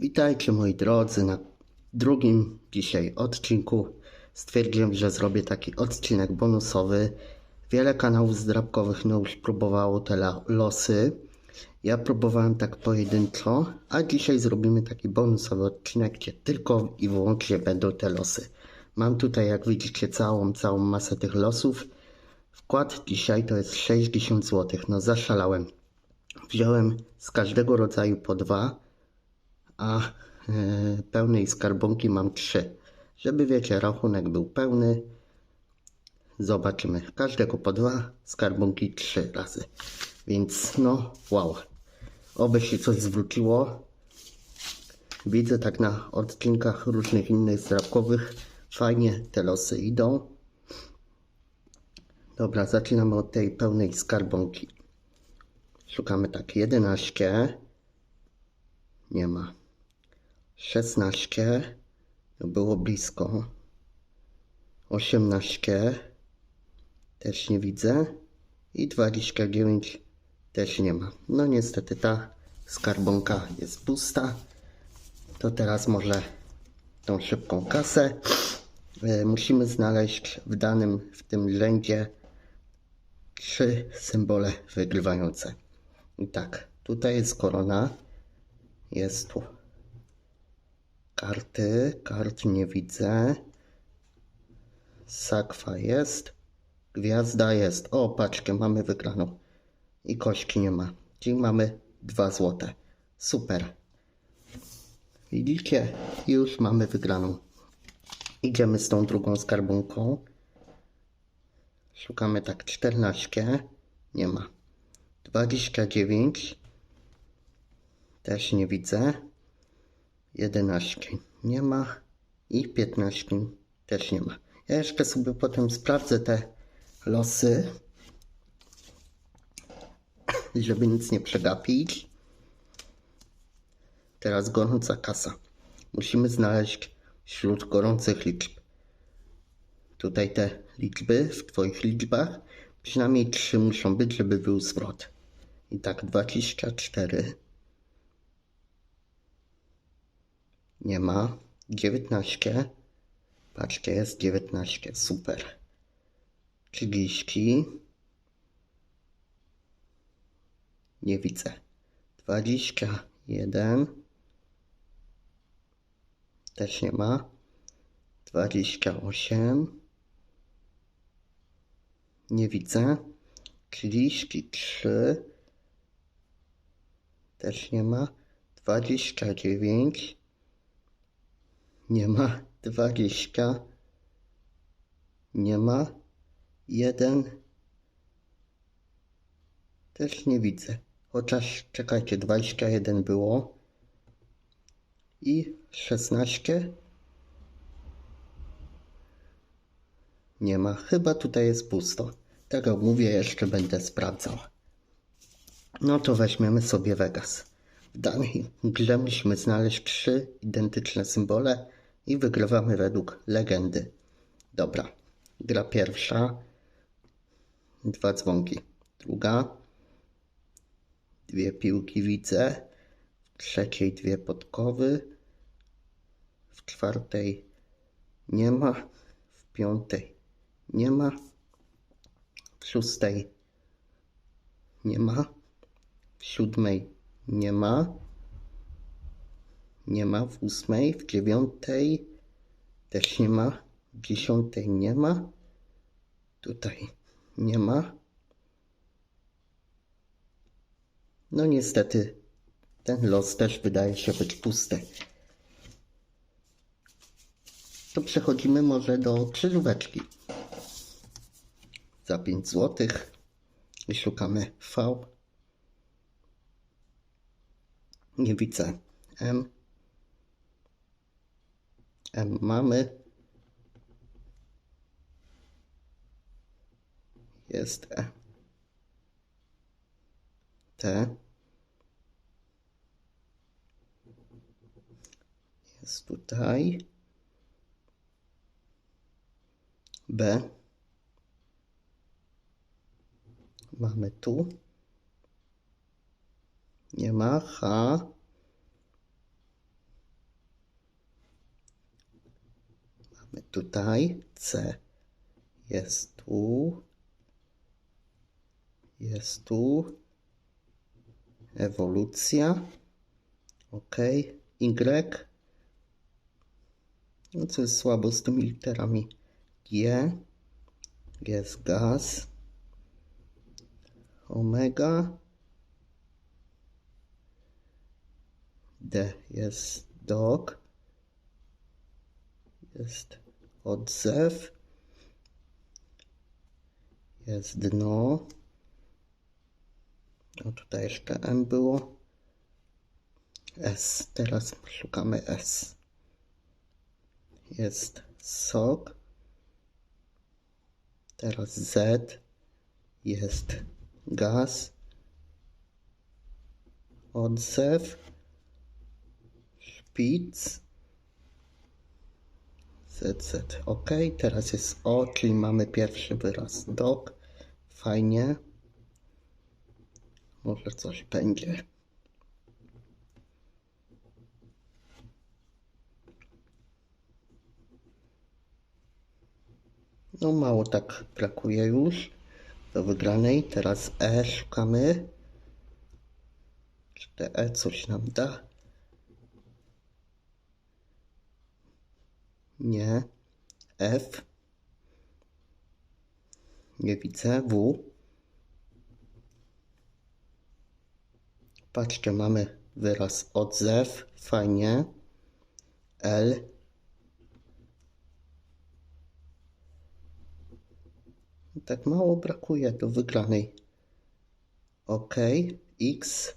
Witajcie moi drodzy na drugim dzisiaj odcinku. Stwierdziłem, że zrobię taki odcinek bonusowy. Wiele kanałów zdrabkowych no już próbowało te losy. Ja próbowałem tak pojedynczo, a dzisiaj zrobimy taki bonusowy odcinek, gdzie tylko i wyłącznie będą te losy. Mam tutaj, jak widzicie, całą, całą masę tych losów. Wkład dzisiaj to jest 60 zł. No zaszalałem. Wziąłem z każdego rodzaju po dwa a e, pełnej skarbonki mam trzy. Żeby wiecie, rachunek był pełny. Zobaczymy. Każdego po dwa, skarbonki trzy razy. Więc no, wow. Oby się coś zwróciło. Widzę tak na odcinkach różnych innych zdrabkowych. Fajnie te losy idą. Dobra, zaczynamy od tej pełnej skarbonki. Szukamy tak 11. Nie ma. 16. Było blisko. 18. Też nie widzę. I 29 też nie ma. No niestety ta skarbonka jest pusta. To teraz może tą szybką kasę. E, Musimy znaleźć w danym w tym rzędzie trzy symbole wygrywające. I tak, tutaj jest korona. Jest tu karty. Kart nie widzę. Sakwa jest. Gwiazda jest. O, patrzcie, mamy wygraną. I kośki nie ma. Czyli mamy dwa złote. Super. Widzicie? Już mamy wygraną. Idziemy z tą drugą skarbonką. Szukamy tak 14. Nie ma. 29. Też nie widzę. 11 nie ma. I 15 też nie ma. Ja jeszcze sobie potem sprawdzę te losy, żeby nic nie przegapić. Teraz gorąca kasa. Musimy znaleźć wśród gorących liczb. Tutaj te liczby w Twoich liczbach przynajmniej 3 muszą być, żeby był zwrot. I tak 24. Nie ma. 19. Patrzcie, jest 19. Super. 30. Nie widzę. 21. Też nie ma. 28. Nie widzę. 33. Też nie ma. 29. Nie ma. 20. Nie ma. 1. Też nie widzę. Chociaż czekajcie, 21 było. I 16. Nie ma. Chyba tutaj jest pusto. Tak jak mówię, jeszcze będę sprawdzał. No to weźmiemy sobie Vegas. W danej grze musimy znaleźć trzy identyczne symbole i wygrywamy według legendy. Dobra. Gra pierwsza. Dwa dzwonki. Druga. Dwie piłki widzę. W trzeciej dwie podkowy. W czwartej nie ma. W piątej nie ma. W szóstej nie ma. W siódmej nie ma. Nie ma. W ósmej, w dziewiątej też nie ma. W dziesiątej nie ma. Tutaj nie ma. No niestety ten los też wydaje się być pusty. To przechodzimy może do krzyżóweczki. Za 5 zł i szukamy V. Nie widzę M. mamy. Jest E. T. Jest tutaj. B. Mamy tu. Nie ma. H. tutaj, C. Jest tu, jest tu, ewolucja, ok, Y, no co jest słabo z tymi literami, G, jest gaz, omega, D. Jest dog, jest odzew, jest dno, no tutaj jeszcze M było, S, teraz szukamy S, jest sok, teraz Z, jest gaz, odzew, szpic, ZZ. Ok, teraz jest O, czyli mamy pierwszy wyraz dog. Fajnie. Może coś będzie. No mało tak brakuje już do wygranej. Teraz E szukamy. Czy te E coś nam da? Nie. F. Nie widzę. W. Patrzcie, mamy wyraz odzew. Fajnie. L. Tak mało brakuje do wygranej. OK. X.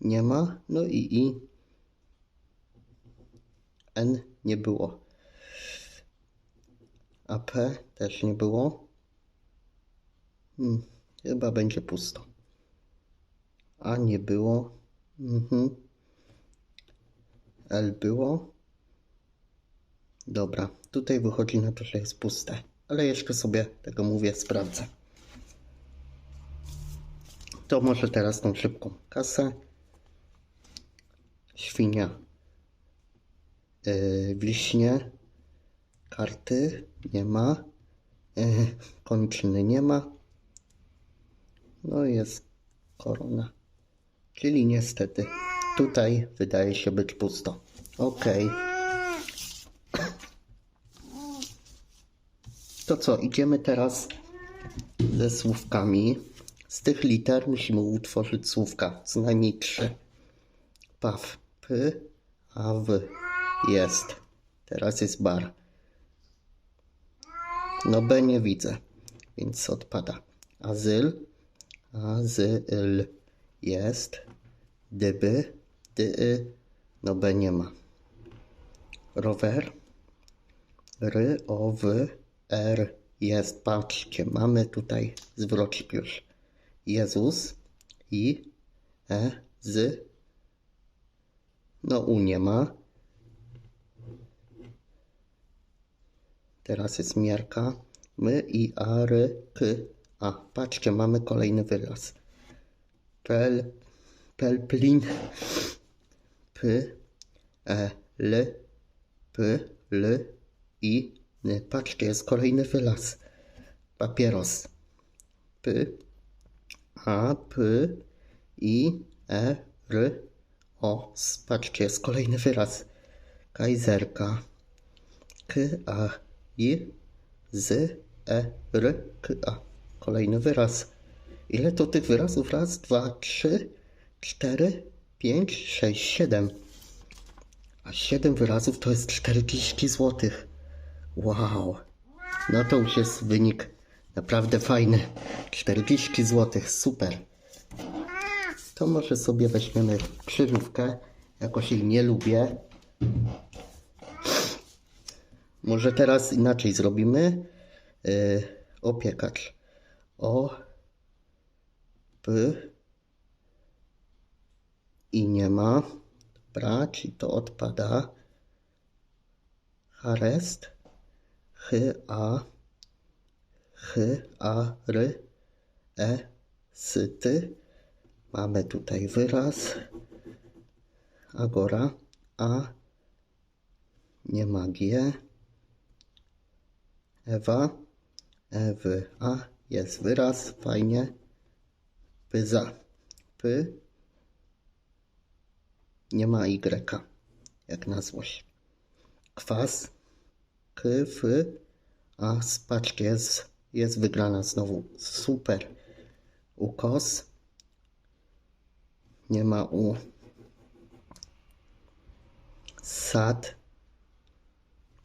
Nie ma. No i I. N nie było. A P też nie było. Hmm, chyba będzie pusto. A nie było. Mhm. L było. Dobra, tutaj wychodzi na to, że jest puste. Ale jeszcze sobie tego mówię, sprawdzę. To może teraz tą szybką kasę. Świnia. Yy, wiśnie. Karty nie ma. Yy, kończyny nie ma. No jest korona. Czyli niestety tutaj wydaje się być pusto. Ok. To co, idziemy teraz ze słówkami. Z tych liter musimy utworzyć słówka, co najmniej trzy. Paw, a, w. Jest. Teraz jest bar. No B nie widzę, więc odpada. Azyl, azyl. Jest. Dyby, dy, no B nie ma. Rower, ry, o, w, r. Jest, patrzcie, mamy tutaj zwrocik już. Jezus, i, e, z, no U nie ma. Teraz jest miarka. My i a, r, k, a. Patrzcie, mamy kolejny wyraz. Pel, pelplin, p, e, l, p, l, i, n. Patrzcie, jest kolejny wyraz. Papieros. P, a, p, i, e, r, o. Patrzcie, jest kolejny wyraz. Kajzerka. K, a, i, z, e, r, k, a. Kolejny wyraz. Ile to tych wyrazów? Raz, dwa, trzy, cztery, pięć, sześć, siedem. A siedem wyrazów to jest 40 zł. Wow. No to już jest wynik naprawdę fajny. 40 zł, super. To może sobie weźmiemy krzyżówkę. Jakoś jej nie lubię. Może teraz inaczej zrobimy. Yy, opiekacz. O. P. I nie ma. Dobra, czyli to odpada. Harest. Ch, a. Ch, a, r. E. Syty. Mamy tutaj wyraz. Agora. A. Nie ma G. Ewa. Ewy. A. Jest wyraz. Fajnie. Pyza. Py. Nie ma Y. Jak na złość. Kwas. K. F. A. Spaczki jest. Jest wygrana znowu. Super. Ukos. Nie ma U. Sad.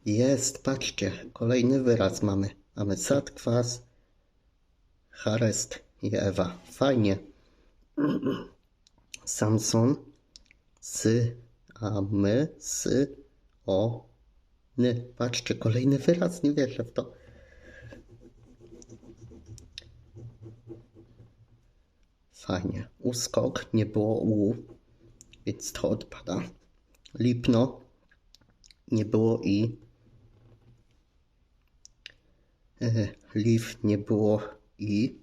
Jest, patrzcie, kolejny wyraz mamy. Mamy sad, kwas, Harest i Ewa. Fajnie. Samson, sy, a my, sy, o, ny. Patrzcie, kolejny wyraz, nie wierzę w to. Fajnie. Uskok, nie było U, więc to odpada. Lipno, nie było I. E, nie było I.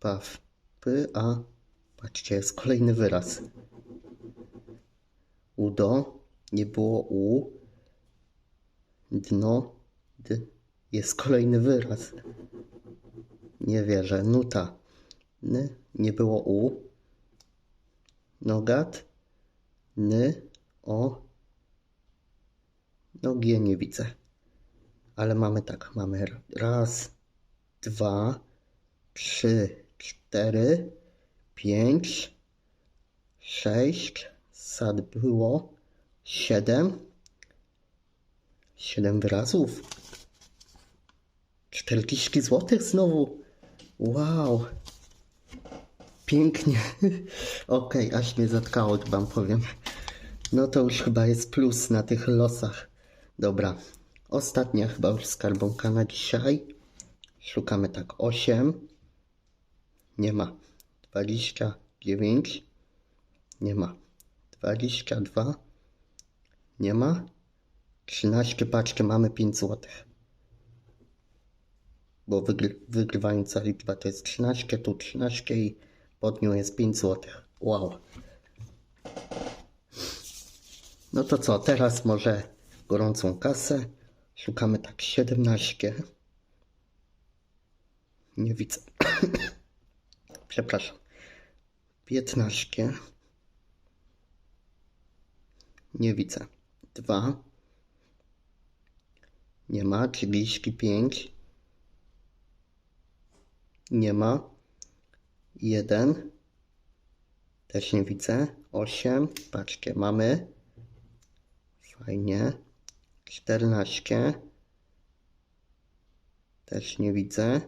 Paw, P, A. Patrzcie, jest kolejny wyraz. Udo, nie było U. Dno, D. Jest kolejny wyraz. Nie wierzę. Nuta. N. Nie było U. Nogat. N. O. No G nie widzę. Ale mamy tak. Mamy raz, dwa, trzy, cztery, pięć, sześć. Sad było. Siedem. Siedem wyrazów. 40 zł znowu. Wow. Pięknie. Okej, aż mnie zatkało, wam powiem. No to już chyba jest plus na tych losach. Dobra. Ostatnia chyba już skarbonka na dzisiaj. Szukamy tak 8. Nie ma. 29. Nie ma. 22. Nie ma. 13 paczki mamy 5 złotych bo wygry, wygrywająca liczba to jest 13, tu 13 i pod nią jest 5 zł. Wow. No to co, teraz może gorącą kasę. Szukamy tak 17. Nie widzę. Przepraszam. 15. Nie widzę. 2. Nie ma. 35. Nie ma. Jeden. Też nie widzę. Osiem. Patrzcie, mamy. Fajnie. Czternaście. Też nie widzę.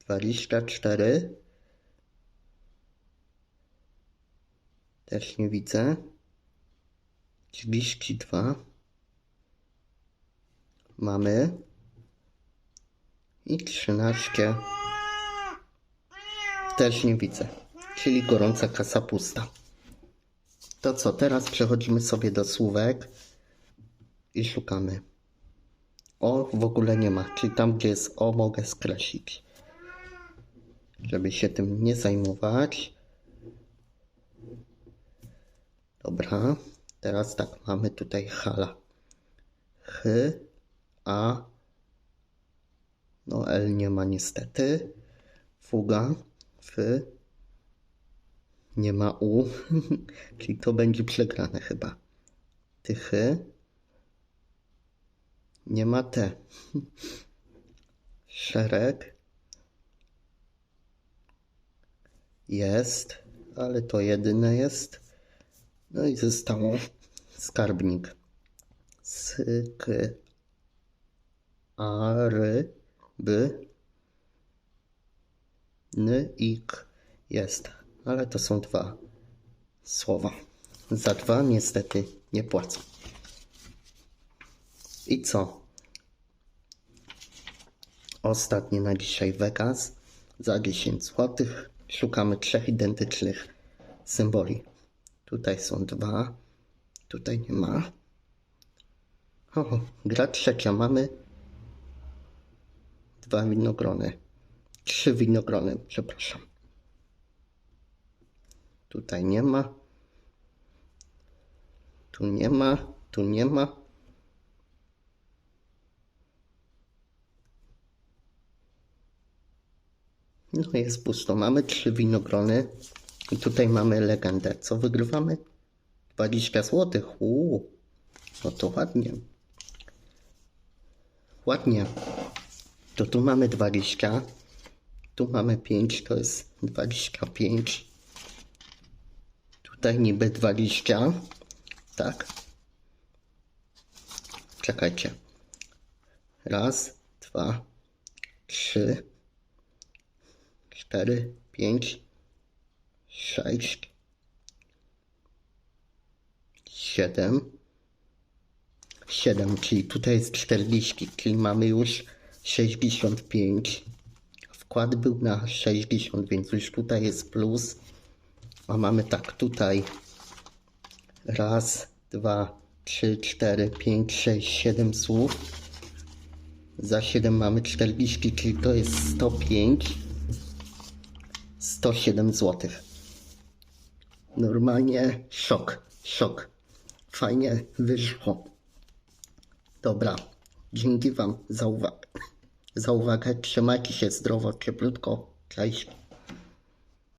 Dwadzieścia cztery. Też nie widzę. Trzydzieści dwa. Mamy i 13 też nie widzę, czyli gorąca kasa pusta. To co, teraz przechodzimy sobie do słówek i szukamy. O w ogóle nie ma, czyli tam gdzie jest O mogę skreślić. Żeby się tym nie zajmować. Dobra, teraz tak, mamy tutaj hala. H, A, no L nie ma niestety. Fuga. F. Nie ma U. Czyli to będzie przegrane chyba. Tychy. Nie ma T. Szereg. Jest, ale to jedyne jest. No i zostało skarbnik. Syk. Ary by, n, ik jest, ale to są dwa słowa. Za dwa niestety nie płacę. I co? Ostatnie na dzisiaj Vegas za 10 zł. Szukamy trzech identycznych symboli. Tutaj są dwa, tutaj nie ma. O, gra trzecia mamy dwa winogrony. Trzy winogrony, przepraszam. Tutaj nie ma. Tu nie ma, tu nie ma. No jest pusto. Mamy trzy winogrony. I tutaj mamy legendę. Co wygrywamy? 20 zł. Uuu. No to ładnie. Ładnie. To tu mamy 20. Tu mamy 5, to jest 25. Tutaj niby 20. Tak. Czekajcie. Raz, dwa, trzy, cztery, pięć, sześć, siedem, siedem, czyli tutaj jest 40, czyli mamy już 65. Wkład był na 60, więc już tutaj jest plus. A mamy tak, tutaj raz, dwa, trzy, cztery, pięć, sześć, siedem słów. Za 7 mamy 40, czyli to jest 105. 107 zł. Normalnie szok, szok. Fajnie wyszło. Dobra, dzięki Wam za uwagę. Za uwagę, trzymajcie się zdrowo, cieplutko. Cześć.